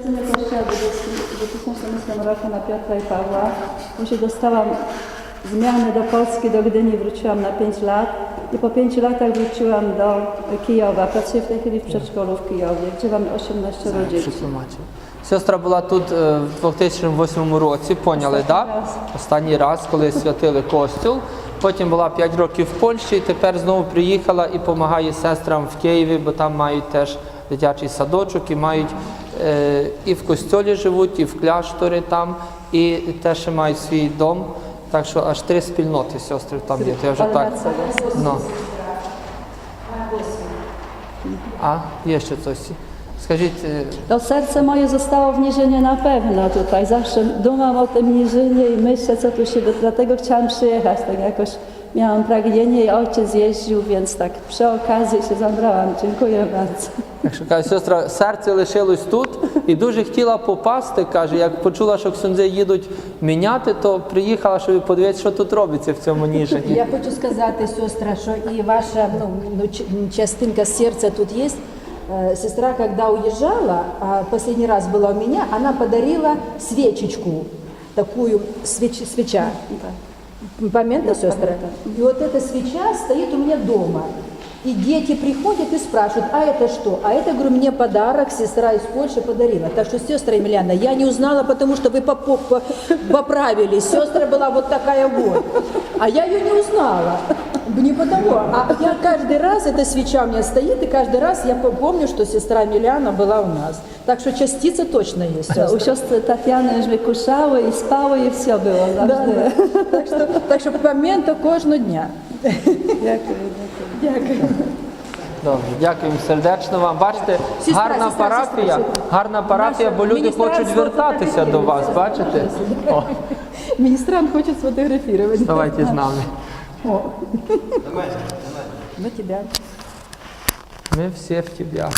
Święcenie kościoła w 2008 roku na Piotra i Pawła. Później dostałam zmianę do Polski, do Gdyni, wróciłam na 5 lat i po 5 latach wróciłam do Kijowa. Pracuję w tej chwili w przedszkolu w Kijowie, gdzie mamy 18 dzieci. Сестра була тут е, в 2008 році, поняли, так? Да? раз. Останній раз, коли святили костюл. Потім була 5 років в Польщі, і тепер знову приїхала і допомагає сестрам в Києві, бо там мають теж дитячий садочок і мають е, і в костьолі живуть, і в кляшторі там, і теж мають свій дом. Так що аж три спільноти сестри там є. Я вже так. Ну. А, є ще щось. Скажіть, е, To serce moje zostało w Niżynie na pewno tutaj. Zawsze dumam o tym Niżynie i myślę, co tu się... Dlatego chciałam przyjechać, tak jakoś miałam pragnienie i ojciec jeździł, więc tak przy okazji się zabrałam. Dziękuję bardzo. Якщо каже, сестра, серце лишилось тут і дуже хотіла попасти, каже, як почула, що ксюндзи їдуть міняти, то приїхала, щоб подивитися, що тут робиться в цьому ніжині. Я хочу сказати, сестра, що і ваша ну, ну, частинка сердца тут есть. Э, Сестра, когда уезжала, а последний раз была у меня, она подарила свечечку, такую свеч, свеча. Помните, сестра? И вот эта свеча стоит у меня дома. И дети приходят и спрашивают, а это что? А это, говорю, мне подарок сестра из Польши подарила. Так что, сестра Емельяна, я не узнала, потому что вы поправились. Сестра была вот такая вот. А я ее не узнала. Не потому. А я каждый раз, эта свеча у меня стоит, и каждый раз я помню, что сестра Емельяна была у нас. Так что частица точно есть. U сестра. siostry Tatiany już wykuszały i spały i все było Да, zawsze. да. Так що, так що пам'ятаю кожного дня. Дякую. Дякую. Добре, дякуємо сердечно вам. Бачите, Сестра, гарна сестра, парафія, сестра, гарна парафія, бо люди Міністрація хочуть вертатися до вас, бачите? О, Министрант хочет сфотографировать. давайте з нами. О. Мы тебя. Мы все в тебе.